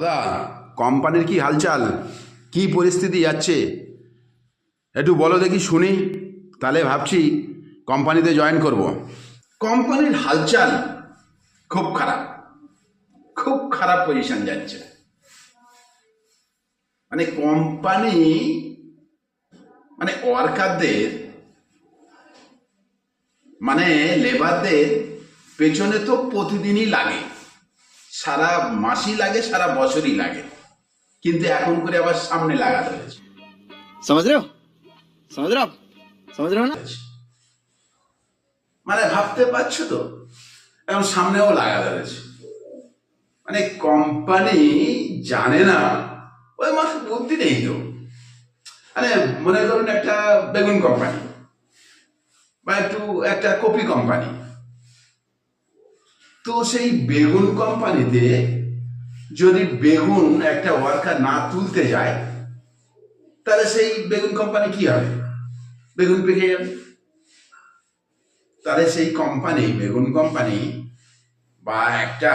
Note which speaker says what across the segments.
Speaker 1: দাদা, কোম্পানির কি হালচাল? কি পরিস্থিতি যাচ্ছে? একটু বলো দেখি, শুনি। তাহলে ভাবছি কোম্পানিতে জয়েন করব। কোম্পানির হালচাল খুব খারাপ। খুব খারাপ পজিশন যাচ্ছে। মানে কোম্পানি মানে ওয়ার্কারদের মানে লেবারদের পেছনে তো প্রতিদিনই লাগে। সারা মাসই লাগে সারা বছরই লাগে। কিন্তু এখন করে আবার সামনে লাগাতে হয়েছে। মানে ভাবতে পারছ তো? এখন সামনেও লাগাতে হয়েছে। মানে কোম্পানি জানে না ওই মাস বুদ্ধি নেই তো। মানে মনে করুন একটা বেগুন কোম্পানি বা একটু একটা কপি কোম্পানি তো সেই বেগুন কোম্পানিতে যদি বেগুন একটা ওয়ার্কার না তুলতে যায়, তাহলে সেই বেগুন কোম্পানি কি হবে? বেগুন পেকে যাবে তাহলে সেই কোম্পানি, বেগুন কোম্পানি বা একটা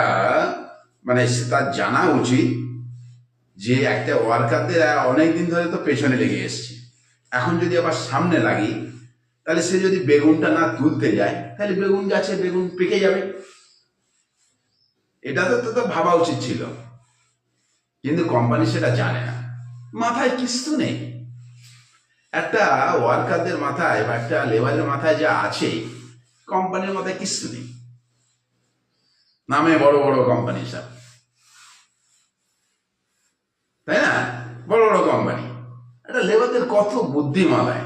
Speaker 1: মানে তার জানা উচিত যে একটা ওয়ার্কারদের অনেক দিন ধরে তো পেছনে লেগে এসছে। এখন যদি আবার সামনে লাগি, তাহলে সে যদি বেগুনটা না তুলতে যায়, তাহলে বেগুন গাছে বেগুন পেকে যাবে। এটা তো তো ভাবা উচিত ছিল। কিন্তু কোম্পানি সেটা জানে না। মাথায় কিছু নেই। একটা ওয়ার্কারদের মাথায় বা একটা লেবারের মাথায় যা আছে কোম্পানির মাথায় কিছু নেই। নামে বড় বড় কোম্পানি সব। তাই না? বড় বড় কোম্পানি একটা লেবারদের কত বুদ্ধি মাথায়।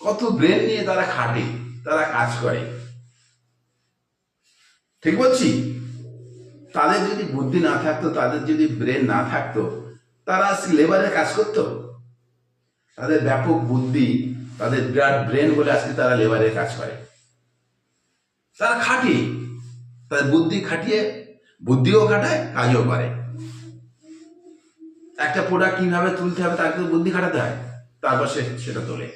Speaker 1: কত ব্রেন নিয়ে তারা খাটে, তারা কাজ করে। ঠিক বলছি? তাদের যদি বুদ্ধি না থাকতো, তাদের যদি ব্রেন না থাকতো, তারা লেবারের কাজ করতো? তাদের ব্যাপক বুদ্ধি, তাদের বিরাট ব্রেন বলে আজকে তারা লেবারের কাজ করে। তারা খাটি তাদের বুদ্ধি খাটিয়ে, বুদ্ধিও খাটায়, কাজও করে। একটা প্রোডাক্ট কীভাবে তুলতে হবে, তাকে বুদ্ধি খাটাতে হয়। তারপর সে সেটা তোলে।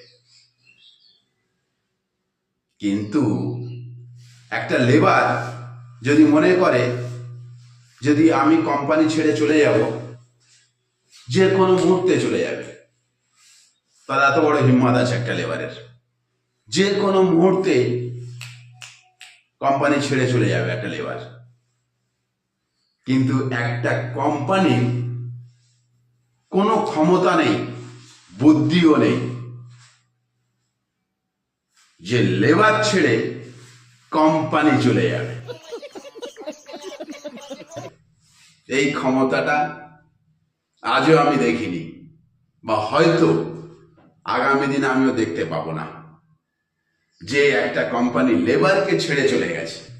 Speaker 1: কিন্তু একটা লেবার যদি মনে করে যদি আমি কোম্পানি ছেড়ে চলে যাব যে কোনো মুহূর্তে চলে যাবে। তার এত বড় হিম্মত আছে একটা লেবারের। যে কোনো মুহূর্তে কোম্পানি ছেড়ে চলে যাবে একটা লেবার। কিন্তু একটা কোম্পানির কোনো ক্ষমতা নেই, বুদ্ধিও নেই, যে লেবার ছেড়ে কোম্পানি চলে যাবে। এই ক্ষমতাটা আজও আমি দেখিনি, বা হয়তো আগামী দিনে আমিও দেখতে পাবো না। যে একটা কোম্পানি লেবারকে ছেড়ে চলে গেছে।